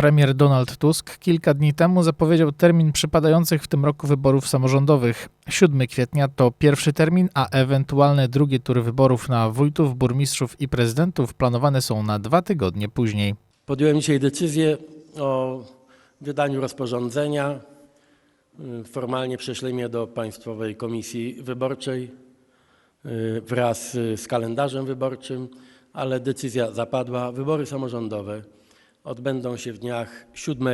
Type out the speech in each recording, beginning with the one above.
Premier Donald Tusk kilka dni temu zapowiedział termin przypadających w tym roku wyborów samorządowych. 7 kwietnia to pierwszy termin, a ewentualne drugie tury wyborów na wójtów, burmistrzów i prezydentów planowane są na dwa tygodnie później. Podjąłem dzisiaj decyzję o wydaniu rozporządzenia. Formalnie prześlemy do Państwowej Komisji Wyborczej y, wraz z kalendarzem wyborczym, ale decyzja zapadła. Wybory samorządowe odbędą się w dniach 7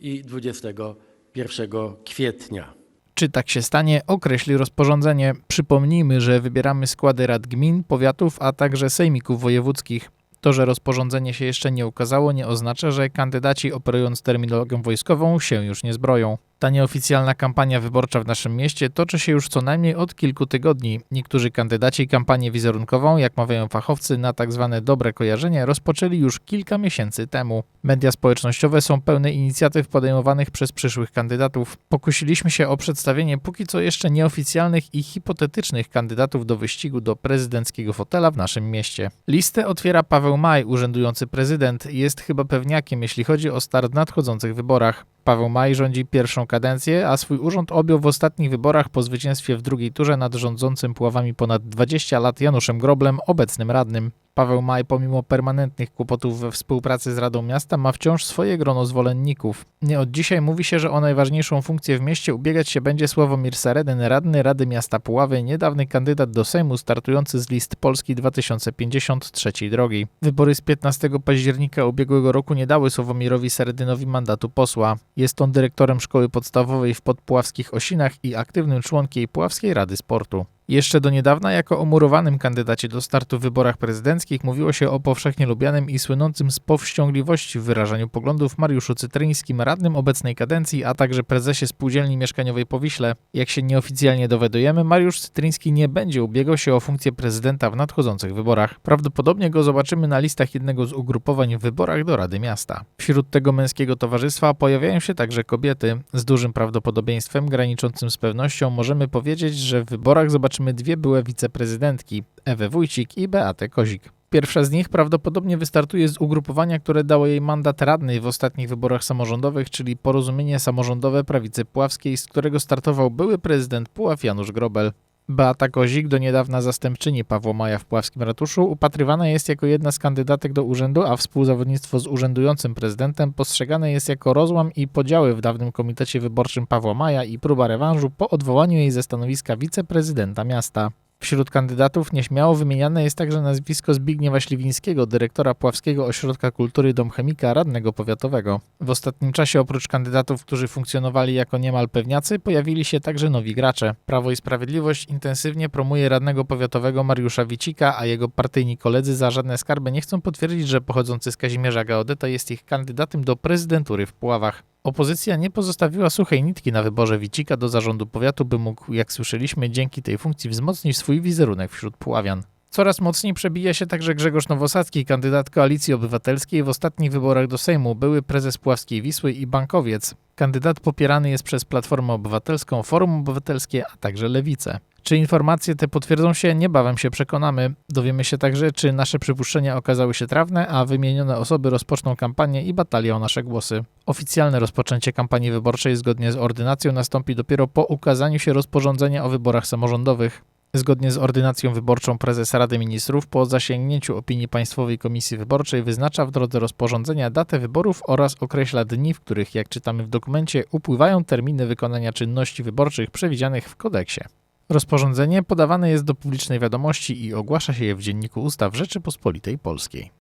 i 21 kwietnia. Czy tak się stanie, określi rozporządzenie. Przypomnijmy, że wybieramy składy rad gmin, powiatów, a także sejmików wojewódzkich. To, że rozporządzenie się jeszcze nie ukazało, nie oznacza, że kandydaci operując terminologią wojskową się już nie zbroją. Ta nieoficjalna kampania wyborcza w naszym mieście toczy się już co najmniej od kilku tygodni. Niektórzy kandydaci kampanię wizerunkową, jak mawiają fachowcy, na tak zwane dobre kojarzenie rozpoczęli już kilka miesięcy temu. Media społecznościowe są pełne inicjatyw podejmowanych przez przyszłych kandydatów. Pokusiliśmy się o przedstawienie póki co jeszcze nieoficjalnych i hipotetycznych kandydatów do wyścigu do prezydenckiego fotela w naszym mieście. Listę otwiera Paweł Maj, urzędujący prezydent. Jest chyba pewniakiem, jeśli chodzi o start w nadchodzących wyborach. Paweł Maj rządzi pierwszą kadencję, a swój urząd objął w ostatnich wyborach po zwycięstwie w drugiej turze nad rządzącym Puławami ponad 20 lat Januszem Groblem, obecnym radnym. Paweł Maj, pomimo permanentnych kłopotów we współpracy z Radą Miasta, ma wciąż swoje grono zwolenników. Nie od dzisiaj mówi się, że o najważniejszą funkcję w mieście ubiegać się będzie Sławomir Saredyn, radny Rady Miasta Puławy, niedawny kandydat do Sejmu startujący z list Polski 2053 drogi. Wybory z 15 października ubiegłego roku nie dały Sławomirowi Saredynowi mandatu posła. Jest on dyrektorem szkoły podstawowej w Podpuławskich Osinach i aktywnym członkiem Puławskiej Rady Sportu. Jeszcze do niedawna jako o murowanym kandydacie do startu w wyborach prezydenckich mówiło się o powszechnie lubianym i słynącym z powściągliwości w wyrażaniu poglądów Mariuszu Cytryńskim, radnym obecnej kadencji, a także prezesie spółdzielni mieszkaniowej Powiśle. Jak się nieoficjalnie dowiadujemy, Mariusz Cytryński nie będzie ubiegał się o funkcję prezydenta w nadchodzących wyborach. Prawdopodobnie go zobaczymy na listach jednego z ugrupowań w wyborach do Rady Miasta. Wśród tego męskiego towarzystwa pojawiają się także kobiety. Z dużym prawdopodobieństwem, graniczącym z pewnością, możemy powiedzieć, że w wyborach zobaczymy dwie byłe wiceprezydentki, Ewę Wójcik i Beatę Kozik. Pierwsza z nich prawdopodobnie wystartuje z ugrupowania, które dało jej mandat radnej w ostatnich wyborach samorządowych, czyli Porozumienie Samorządowe Prawicy Puławskiej, z którego startował były prezydent Puław Janusz Grobel. Beata Kozik, do niedawna zastępczyni Pawła Maja w Puławskim Ratuszu, upatrywana jest jako jedna z kandydatek do urzędu, a współzawodnictwo z urzędującym prezydentem postrzegane jest jako rozłam i podziały w dawnym komitecie wyborczym Pawła Maja i próba rewanżu po odwołaniu jej ze stanowiska wiceprezydenta miasta. Wśród kandydatów nieśmiało wymieniane jest także nazwisko Zbigniewa Śliwińskiego, dyrektora Puławskiego Ośrodka Kultury Dom Chemika, radnego powiatowego. W ostatnim czasie oprócz kandydatów, którzy funkcjonowali jako niemal pewniacy, pojawili się także nowi gracze. Prawo i Sprawiedliwość intensywnie promuje radnego powiatowego Mariusza Wicika, a jego partyjni koledzy za żadne skarby nie chcą potwierdzić, że pochodzący z Kazimierza Geodeta jest ich kandydatem do prezydentury w Puławach. Opozycja nie pozostawiła suchej nitki na wyborze Wicika do zarządu powiatu, by mógł, jak słyszeliśmy, dzięki tej funkcji wzmocnić swój wizerunek wśród Puławian. Coraz mocniej przebija się także Grzegorz Nowosadzki, kandydat Koalicji Obywatelskiej w ostatnich wyborach do Sejmu, były prezes Puławskiej Wisły i bankowiec. Kandydat popierany jest przez Platformę Obywatelską, Forum Obywatelskie, a także Lewicę. Czy informacje te potwierdzą się? Niebawem się przekonamy. Dowiemy się także, czy nasze przypuszczenia okazały się trawne, a wymienione osoby rozpoczną kampanię i batalię o nasze głosy. Oficjalne rozpoczęcie kampanii wyborczej zgodnie z ordynacją nastąpi dopiero po ukazaniu się rozporządzenia o wyborach samorządowych. Zgodnie z ordynacją wyborczą prezes Rady Ministrów po zasięgnięciu opinii Państwowej Komisji Wyborczej wyznacza w drodze rozporządzenia datę wyborów oraz określa dni, w których, jak czytamy w dokumencie, upływają terminy wykonania czynności wyborczych przewidzianych w kodeksie. Rozporządzenie podawane jest do publicznej wiadomości i ogłasza się je w Dzienniku Ustaw Rzeczypospolitej Polskiej.